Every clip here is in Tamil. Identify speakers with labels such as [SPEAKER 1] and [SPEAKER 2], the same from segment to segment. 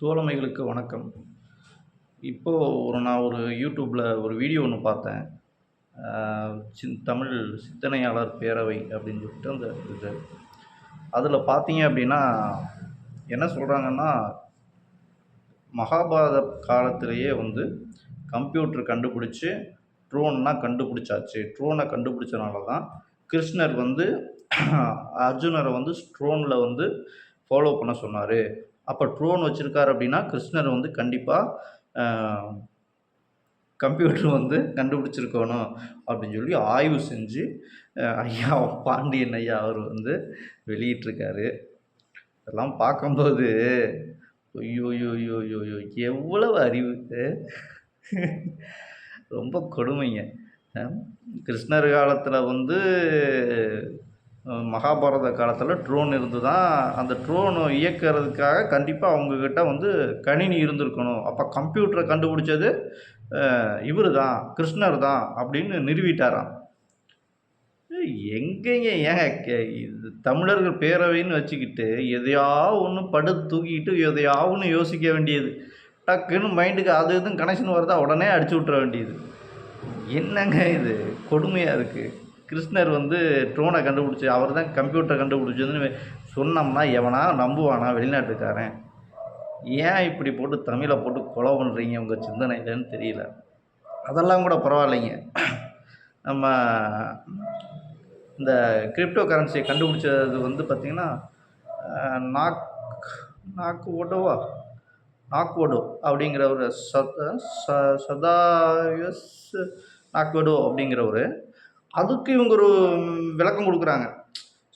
[SPEAKER 1] தோழமைகளுக்கு வணக்கம். இப்போது ஒரு நான் ஒரு யூடியூப்பில் ஒரு வீடியோ ஒன்று பார்த்தேன். சின் தமிழ் சிந்தனையாளர் பேரவை அப்படின்னு சொல்லிட்டு அந்த இது. அதில் பார்த்தீங்க அப்படின்னா என்ன சொல்கிறாங்கன்னா மகாபாரத காலத்திலேயே வந்து கம்ப்யூட்டர் கண்டுபிடிச்சி ட்ரோன்லாம் கண்டுபிடிச்சாச்சு. ட்ரோனை கண்டுபிடிச்சனால தான் கிருஷ்ணர் வந்து அர்ஜுனரை வந்து ஸ்ட்ரோனில் வந்து ஃபாலோ பண்ண சொன்னார். அப்போ ட்ரோன் வச்சுருக்காரு அப்படின்னா கிருஷ்ணர் வந்து கண்டிப்பாக கம்ப்யூட்டர் வந்து கண்டுபிடிச்சிருக்கணும் அப்படின்னு சொல்லி ஆய்வு செஞ்சு ஐயா பாண்டியன் ஐயா அவர் வந்து வெளியிட்டிருக்காரு. இதெல்லாம் பார்க்கும்போது ஐயோ ஐயோ ஐயோ ஐயோ ஐயோ எவ்வளவு அறிவு. ரொம்ப கொடுமைங்க. கிருஷ்ணர் காலத்தில் வந்து மகாபாரத காலத்தில் ட்ரோன் இருந்து தான் அந்த ட்ரோனை இயக்கிறதுக்காக கண்டிப்பாக அவங்கக்கிட்ட வந்து கணினி இருந்திருக்கணும். அப்போ கம்ப்யூட்டரை கண்டுபிடிச்சது இவர் தான் கிருஷ்ணர் தான் அப்படின்னு நிறுவிட்டாராம். எங்கேங்க ஏங்க இது தமிழர்கள் பேரவைன்னு வச்சுக்கிட்டு எதையா ஒன்று படு தூக்கிட்டு எதையா ஒன்று யோசிக்க வேண்டியது. டக்குன்னு மைண்டுக்கு அது இதுவும் கனெக்ஷன் வருதா உடனே அடிச்சு விட்ற வேண்டியது. என்னங்க இது? கொடுமையாக இருக்குது கிருஷ்ணர் வந்து ட்ரோனை கண்டுபிடிச்சி அவர் தான் கம்ப்யூட்டரை கண்டுபிடிச்சதுன்னு சொன்னோம்னா எவனா நம்புவானா வெளிநாட்டுக்காரன்? ஏன் இப்படி போட்டு தமிழை போட்டு கொலை பண்ணுறீங்க உங்கள் சிந்தனையிலன்னு தெரியல. அதெல்லாம் கூட பரவாயில்லைங்க. நம்ம இந்த கிரிப்டோ கரன்சியை கண்டுபிடிச்சது வந்து பார்த்திங்கன்னா நாக் நாக்கு ஓடோவா நாக்வோடோ அப்படிங்கிற ஒரு ச சதாயஸ் நாக்வடோ அப்படிங்கிற ஒரு அதுக்கு இவங்க ஒரு விளக்கம் கொடுக்குறாங்க.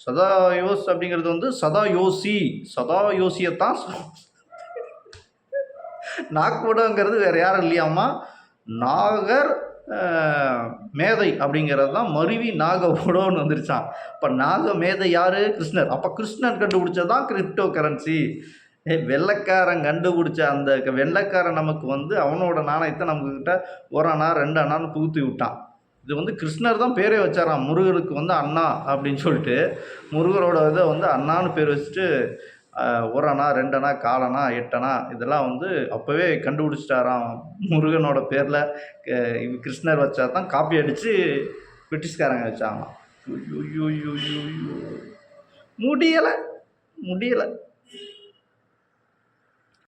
[SPEAKER 1] சதா யோஸ் அப்படிங்கிறது வந்து சதா யோசி சதா யோசியத்தான் நாக்படங்கிறது வேறு யாரும் இல்லையாமா நாகர் மேதை அப்படிங்கிறது தான் மருவி நாகவோடோன்னு வந்துருச்சான் இப்போ நாக மேதை யார்? கிருஷ்ணர். அப்போ கிருஷ்ணர் கண்டுபிடிச்சது தான் கிரிப்டோ கரன்சி ஏ வெள்ளைக்காரன் கண்டுபிடிச்ச அந்த வெள்ளைக்காரன் நமக்கு வந்து அவனோட நாணயத்தை நம்மக்கிட்ட ஒரு அண்ணா ரெண்டு அண்ணான்னு புகுத்தி விட்டான். இது வந்து கிருஷ்ணர் தான் பேரே வச்சாராம். முருகருக்கு வந்து அண்ணா அப்படின்னு சொல்லிட்டு முருகரோட இதை வந்து அண்ணான்னு பேர் வச்சுட்டு ஒரு அண்ணா ரெண்டனா காலணா எட்டனா எட்டணா இதெல்லாம் வந்து அப்போவே கண்டுபிடிச்சிட்டாராம் முருகனோட பேரில். கிருஷ்ணர் வச்சா தான் காப்பி அடித்து பிரிட்டிஷ்காரங்க வச்சாங்களாம். முடியலை. முடியலை.